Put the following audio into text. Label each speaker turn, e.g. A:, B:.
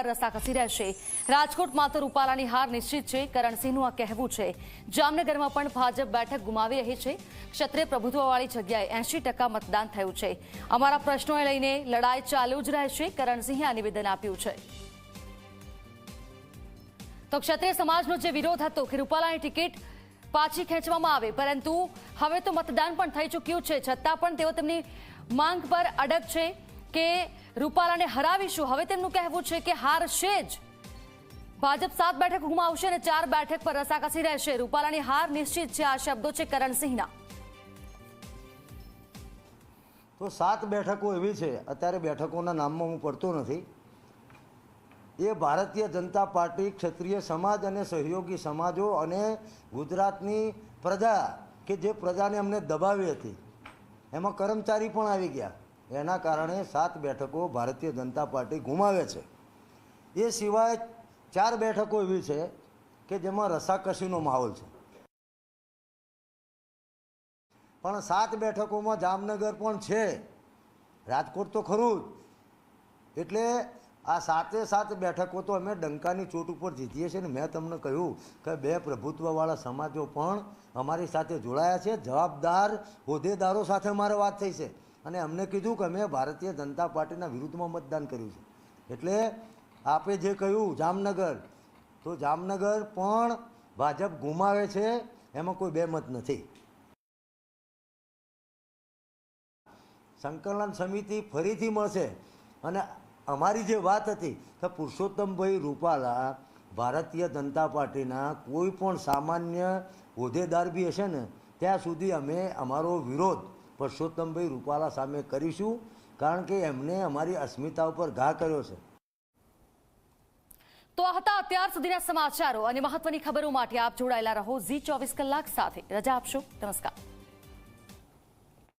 A: પર રસાકસી રહેશે રાજકોટમાં તો રૂપાલાની હાર નિશ્ચિત છે. કરણસિંહનું આ કહેવું છે. જામનગરમાં પણ ભાજપ બેઠક ગુમાવી રહી છે. ક્ષત્રિય પ્રભુત્વવાળી જગ્યાએ એંશી મતદાન થયું છે. અમારા પ્રશ્નોને લઈને લડાઈ ચાલુ જ રહેશે કરણસિંહે આ નિવેદન આપ્યું છે. તો ક્ષત્રિય સમાજનો જે વિરોધ હતો કે રૂપાલાની ટિકિટ પાછી ખેંચવામાં આવે, પરંતુ હવે તો મતદાન પણ થઈ ચૂક્યું છે. છતાં પણ તેઓ તેમની માંગ પર અડગ છે. કે રૂપાલાને હરાવીશું. હવે તેમનું કહેવું છે કે હારશે જ. ભાજપ સાત બેઠક ગુમાવશે અને ચાર બેઠક પર રસાકસી રહેશે. રૂપાલાની હાર નિશ્ચિત છે, આ શબ્દો છે કરણસિંહના
B: તો સાત બેઠકો એવી છે, અત્યારે બેઠકોના નામમાં હું પડતો નથી. એ ભારતીય જનતા પાર્ટી, ક્ષત્રિય સમાજ અને સહયોગી સમાજો અને ગુજરાતની પ્રજા, કે જે પ્રજાને અમને દબાવી હતી. એમાં કર્મચારી પણ આવી ગયા. એના કારણે સાત બેઠકો ભારતીય જનતા પાર્ટી ગુમાવે છે. એ સિવાય ચાર બેઠકો એવી છે કે જેમાં રસાકસીનો માહોલ છે. પણ સાત બેઠકોમાં જામનગર પણ છે. રાજકોટ તો ખરું જ. એટલે આ સાતે સાત બેઠકો તો અમે ડંકાની ચોટ ઉપર જીતીએ છીએ ને મેં તમને કહ્યું કે બે પ્રભુત્વવાળા સમાજો પણ અમારી સાથે જોડાયા છે. જવાબદાર હોદ્દેદારો સાથે અમારે વાત થઈ છે. અને અમને કીધું કે અમે ભારતીય જનતા પાર્ટીના વિરુદ્ધમાં મતદાન કર્યું છે. એટલે આપે જે કહ્યું જામનગર, તો જામનગર પણ ભાજપ ગુમાવે છે, એમાં કોઈ બેમત નથી. સંકલન સમિતિ ફરીથી મળશે. અને અમારી જે વાત હતી કે પુરુષોત્તમભાઈ રૂપાલા ભારતીય જનતા પાર્ટીના કોઈ પણ સામાન્ય હોદ્દેદાર બી હશે ને, ત્યાં સુધી અમે અમારો વિરોધ પુરુષોત્તમભાઈ રૂપાલા સામે કરીશું, કારણ કે એમને અમારી અસ્મિતા ઉપર ઘા કર્યો છે.
A: તો આ હતા અત્યાર સુધીના સમાચારો અને મહત્વની ખબરો માટે આપ જોડાયેલા રહો ઝી ચોવીસ કલાક સાથે. રજા આપશો. નમસ્કાર.